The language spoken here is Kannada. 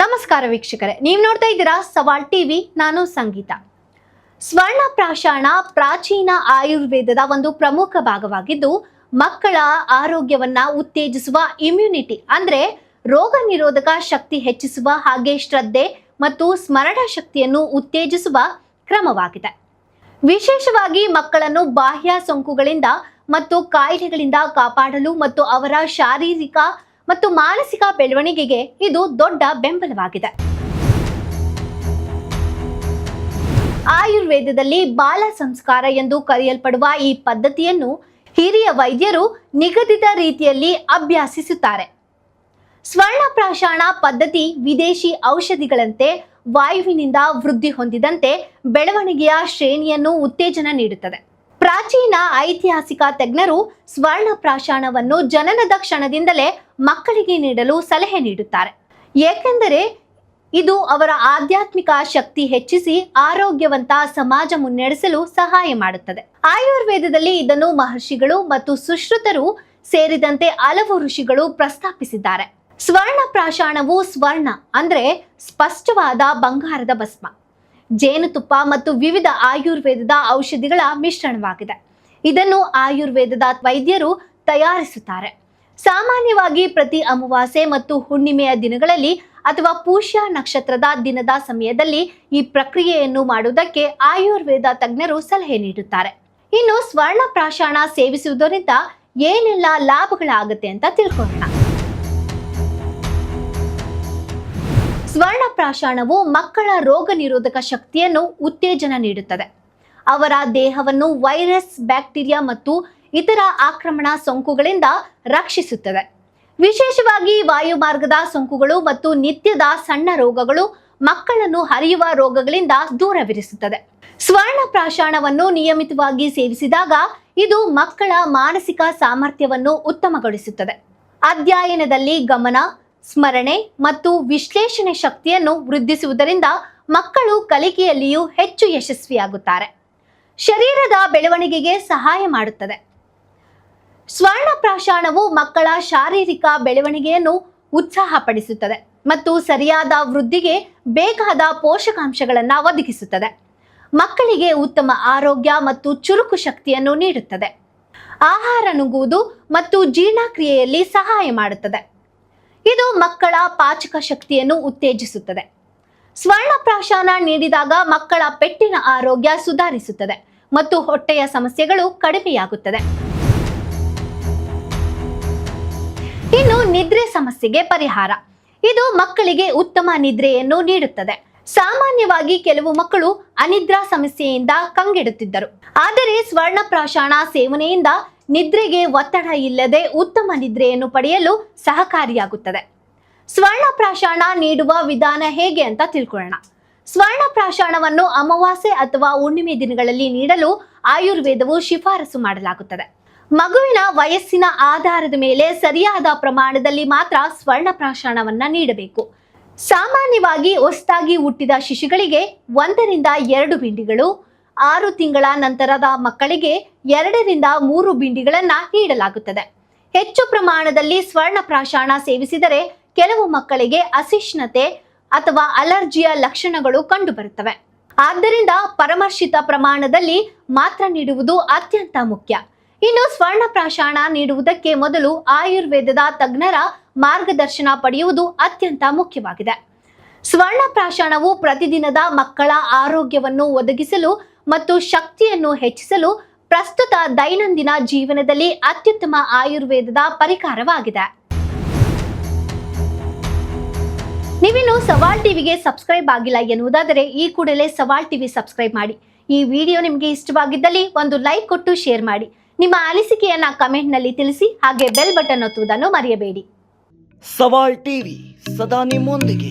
ನಮಸ್ಕಾರ ವೀಕ್ಷಕರೇ, ನೀವು ನೋಡ್ತಾ ಇದ್ದೀರಾ ಸವಾಲ್ ಟಿವಿ, ನಾನು ಸಂಗೀತ. ಸ್ವರ್ಣ ಪ್ರಾಶಾಣ ಪ್ರಾಚೀನ ಆಯುರ್ವೇದದ ಒಂದು ಪ್ರಮುಖ ಭಾಗವಾಗಿದ್ದು, ಮಕ್ಕಳ ಆರೋಗ್ಯವನ್ನ ಉತ್ತೇಜಿಸುವ ಇಮ್ಯುನಿಟಿ ಅಂದ್ರೆ ರೋಗ ನಿರೋಧಕ ಶಕ್ತಿ ಹೆಚ್ಚಿಸುವ ಹಾಗೆ ಶ್ರದ್ಧೆ ಮತ್ತು ಸ್ಮರಣ ಶಕ್ತಿಯನ್ನು ಉತ್ತೇಜಿಸುವ ಕ್ರಮವಾಗಿದೆ. ವಿಶೇಷವಾಗಿ ಮಕ್ಕಳನ್ನು ಬಾಹ್ಯ ಸೋಂಕುಗಳಿಂದ ಮತ್ತು ಕಾಯಿಲೆಗಳಿಂದ ಕಾಪಾಡಲು ಮತ್ತು ಅವರ ಶಾರೀರಿಕ ಮತ್ತು ಮಾನಸಿಕ ಬೆಳವಣಿಗೆಗೆ ಇದು ದೊಡ್ಡ ಬೆಂಬಲವಾಗಿದೆ. ಆಯುರ್ವೇದದಲ್ಲಿ ಬಾಲ ಸಂಸ್ಕಾರ ಎಂದು ಕರೆಯಲ್ಪಡುವ ಈ ಪದ್ಧತಿಯನ್ನು ಹಿರಿಯ ವೈದ್ಯರು ನಿಗದಿತ ರೀತಿಯಲ್ಲಿ ಅಭ್ಯಾಸಿಸುತ್ತಾರೆ. ಸ್ವರ್ಣಪ್ರಾಶಾಣ ಪದ್ಧತಿ ವಿದೇಶಿ ಔಷಧಿಗಳಂತೆ ವಾಯುವಿನಿಂದ ವೃದ್ಧಿ ಹೊಂದಿದಂತೆ ಬೆಳವಣಿಗೆಯ ಶ್ರೇಣಿಯನ್ನು ಉತ್ತೇಜನ ನೀಡುತ್ತದೆ. ಪ್ರಾಚೀನ ಐತಿಹಾಸಿಕ ತಜ್ಞರು ಸ್ವರ್ಣ ಪ್ರಾಶಾಣವನ್ನು ಜನನದ ಕ್ಷಣದಿಂದಲೇ ಮಕ್ಕಳಿಗೆ ನೀಡಲು ಸಲಹೆ ನೀಡುತ್ತಾರೆ. ಏಕೆಂದರೆ ಇದು ಅವರ ಆಧ್ಯಾತ್ಮಿಕ ಶಕ್ತಿ ಹೆಚ್ಚಿಸಿ ಆರೋಗ್ಯವಂತ ಸಮಾಜ ಮುನ್ನಡೆಸಲು ಸಹಾಯ ಮಾಡುತ್ತದೆ. ಆಯುರ್ವೇದದಲ್ಲಿ ಇದನ್ನು ಮಹರ್ಷಿಗಳು ಮತ್ತು ಸುಶ್ರುತರು ಸೇರಿದಂತೆ ಹಲವು ಋಷಿಗಳು ಪ್ರಸ್ತಾಪಿಸಿದ್ದಾರೆ. ಸ್ವರ್ಣ ಪ್ರಾಶಾಣವು ಸ್ವರ್ಣ ಅಂದ್ರೆ ಸ್ಪಷ್ಟವಾದ ಬಂಗಾರದ ಭಸ್ಮ. ಜೇನುತುಪ್ಪ ಮತ್ತು ವಿವಿಧ ಆಯುರ್ವೇದದ ಔಷಧಿಗಳ ಮಿಶ್ರಣವಾಗಿದೆ. ಇದನ್ನು ಆಯುರ್ವೇದದ ವೈದ್ಯರು ತಯಾರಿಸುತ್ತಾರೆ. ಸಾಮಾನ್ಯವಾಗಿ ಪ್ರತಿ ಅಮಾವಾಸ್ಯೆ ಮತ್ತು ಹುಣ್ಣಿಮೆಯ ದಿನಗಳಲ್ಲಿ ಅಥವಾ ಪೂಷ್ಯ ನಕ್ಷತ್ರದ ದಿನದ ಸಮಯದಲ್ಲಿ ಈ ಪ್ರಕ್ರಿಯೆಯನ್ನು ಮಾಡುವುದಕ್ಕೆ ಆಯುರ್ವೇದ ತಜ್ಞರು ಸಲಹೆ ನೀಡುತ್ತಾರೆ. ಇನ್ನು ಸ್ವರ್ಣ ಪ್ರಾಶಾಣ ಸೇವಿಸುವುದರಿಂದ ಏನೆಲ್ಲ ಲಾಭಗಳಾಗುತ್ತೆ ಅಂತ ತಿಳ್ಕೊಳ್ಳೋಣ. ಸ್ವರ್ಣ ಪ್ರಾಶಾಣವು ಮಕ್ಕಳ ರೋಗ ನಿರೋಧಕ ಶಕ್ತಿಯನ್ನು ಉತ್ತೇಜನ ನೀಡುತ್ತದೆ. ಅವರ ದೇಹವನ್ನು ವೈರಸ್, ಬ್ಯಾಕ್ಟೀರಿಯಾ ಮತ್ತು ಇತರ ಆಕ್ರಮಣ ಸೋಂಕುಗಳಿಂದ ರಕ್ಷಿಸುತ್ತದೆ. ವಿಶೇಷವಾಗಿ ವಾಯುಮಾರ್ಗದ ಸೋಂಕುಗಳು ಮತ್ತು ನಿತ್ಯದ ಸಣ್ಣ ರೋಗಗಳು ಮಕ್ಕಳನ್ನು ಹರಿಯುವ ರೋಗಗಳಿಂದ ದೂರವಿರಿಸುತ್ತದೆ. ಸ್ವರ್ಣ ಪ್ರಾಶಾಣವನ್ನು ನಿಯಮಿತವಾಗಿ ಸೇವಿಸಿದಾಗ ಇದು ಮಕ್ಕಳ ಮಾನಸಿಕ ಸಾಮರ್ಥ್ಯವನ್ನು ಉತ್ತಮಗೊಳಿಸುತ್ತದೆ. ಅಧ್ಯಯನದಲ್ಲಿ ಗಮನ ಸ್ಮರಣೆ ಮತ್ತು ವಿಶ್ಲೇಷಣೆ ಶಕ್ತಿಯನ್ನು ವೃದ್ಧಿಸುವುದರಿಂದ ಮಕ್ಕಳು ಕಲಿಕೆಯಲ್ಲಿಯೂ ಹೆಚ್ಚು ಯಶಸ್ವಿಯಾಗುತ್ತಾರೆ. ಶರೀರದ ಬೆಳವಣಿಗೆಗೆ ಸಹಾಯ ಮಾಡುತ್ತದೆ. ಸ್ವರ್ಣ ಪ್ರಾಶಾಣವು ಮಕ್ಕಳ ಶಾರೀರಿಕ ಬೆಳವಣಿಗೆಯನ್ನು ಉತ್ಸಾಹಪಡಿಸುತ್ತದೆ ಮತ್ತು ಸರಿಯಾದ ವೃದ್ಧಿಗೆ ಬೇಕಾದ ಪೋಷಕಾಂಶಗಳನ್ನು ಒದಗಿಸುತ್ತದೆ. ಮಕ್ಕಳಿಗೆ ಉತ್ತಮ ಆರೋಗ್ಯ ಮತ್ತು ಚುರುಕು ಶಕ್ತಿಯನ್ನು ನೀಡುತ್ತದೆ. ಆಹಾರ ನುಗ್ಗುವುದು ಮತ್ತು ಜೀರ್ಣಕ್ರಿಯೆಯಲ್ಲಿ ಸಹಾಯ ಮಾಡುತ್ತದೆ. ಇದು ಮಕ್ಕಳ ಪಾಚಕ ಶಕ್ತಿಯನ್ನು ಉತ್ತೇಜಿಸುತ್ತದೆ. ಸ್ವರ್ಣ ಪ್ರಾಶಾನ ನೀಡಿದಾಗ ಮಕ್ಕಳ ಪೆಟ್ಟಿನ ಆರೋಗ್ಯ ಸುಧಾರಿಸುತ್ತದೆ ಮತ್ತು ಹೊಟ್ಟೆಯ ಸಮಸ್ಯೆಗಳು ಕಡಿಮೆಯಾಗುತ್ತದೆ. ಇನ್ನು ನಿದ್ರೆ ಸಮಸ್ಯೆಗೆ ಪರಿಹಾರ. ಇದು ಮಕ್ಕಳಿಗೆ ಉತ್ತಮ ನಿದ್ರೆಯನ್ನು ನೀಡುತ್ತದೆ. ಸಾಮಾನ್ಯವಾಗಿ ಕೆಲವು ಮಕ್ಕಳು ಅನಿದ್ರಾ ಸಮಸ್ಯೆಯಿಂದ ಕಂಗೆಡುತ್ತಿದ್ದರು. ಆದರೆ ಸ್ವರ್ಣ ಸೇವನೆಯಿಂದ ನಿದ್ರೆಗೆ ಒತ್ತಡ ಇಲ್ಲದೆ ಉತ್ತಮ ನಿದ್ರೆಯನ್ನು ಪಡೆಯಲು ಸಹಕಾರಿಯಾಗುತ್ತದೆ. ಸ್ವರ್ಣ ಪ್ರಾಶಾಣ ನೀಡುವ ವಿಧಾನ ಹೇಗೆ ಅಂತ ತಿಳ್ಕೊಳ್ಳೋಣ. ಸ್ವರ್ಣ ಪ್ರಾಶಾಣವನ್ನು ಅಮಾವಾಸ್ಯೆ ಅಥವಾ ಹುಣ್ಣಿಮೆ ದಿನಗಳಲ್ಲಿ ನೀಡಲು ಆಯುರ್ವೇದವು ಶಿಫಾರಸು ಮಾಡಲಾಗುತ್ತದೆ. ಮಗುವಿನ ವಯಸ್ಸಿನ ಆಧಾರದ ಮೇಲೆ ಸರಿಯಾದ ಪ್ರಮಾಣದಲ್ಲಿ ಮಾತ್ರ ಸ್ವರ್ಣ ಪ್ರಾಶಾಣವನ್ನ ನೀಡಬೇಕು. ಸಾಮಾನ್ಯವಾಗಿ ಹೊಸದಾಗಿ ಹುಟ್ಟಿದ ಶಿಶುಗಳಿಗೆ ಒಂದರಿಂದ ಎರಡು ಬಿಂಡಿಗಳು ಆರು ತಿಂಗಳ ನಂತರದ ಮಕ್ಕಳಿಗೆ ಎರಡರಿಂದ ಮೂರು ಬಿಂಡಿಗಳನ್ನ ನೀಡಲಾಗುತ್ತದೆ. ಹೆಚ್ಚು ಪ್ರಮಾಣದಲ್ಲಿ ಸ್ವರ್ಣ ಪ್ರಾಶಾಣ ಸೇವಿಸಿದರೆ ಕೆಲವು ಮಕ್ಕಳಿಗೆ ಅಸಿಷ್ಣತೆ ಅಥವಾ ಅಲರ್ಜಿಯ ಲಕ್ಷಣಗಳು ಕಂಡುಬರುತ್ತವೆ. ಆದ್ದರಿಂದ ಪರಮರ್ಶಿತ ಪ್ರಮಾಣದಲ್ಲಿ ಮಾತ್ರ ನೀಡುವುದು ಅತ್ಯಂತ ಮುಖ್ಯ. ಇನ್ನು ಸ್ವರ್ಣ ಪ್ರಾಶಾಣ ನೀಡುವುದಕ್ಕೆ ಮೊದಲು ಆಯುರ್ವೇದದ ತಜ್ಞರ ಮಾರ್ಗದರ್ಶನ ಪಡೆಯುವುದು ಅತ್ಯಂತ ಮುಖ್ಯವಾಗಿದೆ. ಸ್ವರ್ಣ ಪ್ರಾಶಾಣವು ಪ್ರತಿದಿನದ ಮಕ್ಕಳ ಆರೋಗ್ಯವನ್ನು ಒದಗಿಸಲು ಮತ್ತು ಶಕ್ತಿಯನ್ನು ಹೆಚ್ಚಿಸಲು ಪ್ರಸ್ತುತ ದೈನಂದಿನ ಜೀವನದಲ್ಲಿ ಅತ್ಯುತ್ತಮ ಆಯುರ್ವೇದದ ಪರಿಕಾರವಾಗಿದೆ. ನೀವಿನ್ನು ಸವಾಲ್ ಟಿವಿಗೆ ಸಬ್ಸ್ಕ್ರೈಬ್ ಆಗಿಲ್ಲ ಎನ್ನುವುದಾದರೆ ಈ ಕೂಡಲೇ ಸವಾಲ್ ಟಿವಿ ಸಬ್ಸ್ಕ್ರೈಬ್ ಮಾಡಿ. ಈ ವಿಡಿಯೋ ನಿಮಗೆ ಇಷ್ಟವಾಗಿದ್ದಲ್ಲಿ ಒಂದು ಲೈಕ್ ಕೊಟ್ಟು ಶೇರ್ ಮಾಡಿ. ನಿಮ್ಮ ಅನಿಸಿಕೆಯನ್ನ ಕಮೆಂಟ್ನಲ್ಲಿ ತಿಳಿಸಿ, ಹಾಗೆ ಬೆಲ್ ಬಟನ್ ಒತ್ತುವುದನ್ನು ಮರೆಯಬೇಡಿ. ಸವಾಲ್ ಟಿವಿ ಸದಾ ನಿಮ್ಮೊಂದಿಗೆ.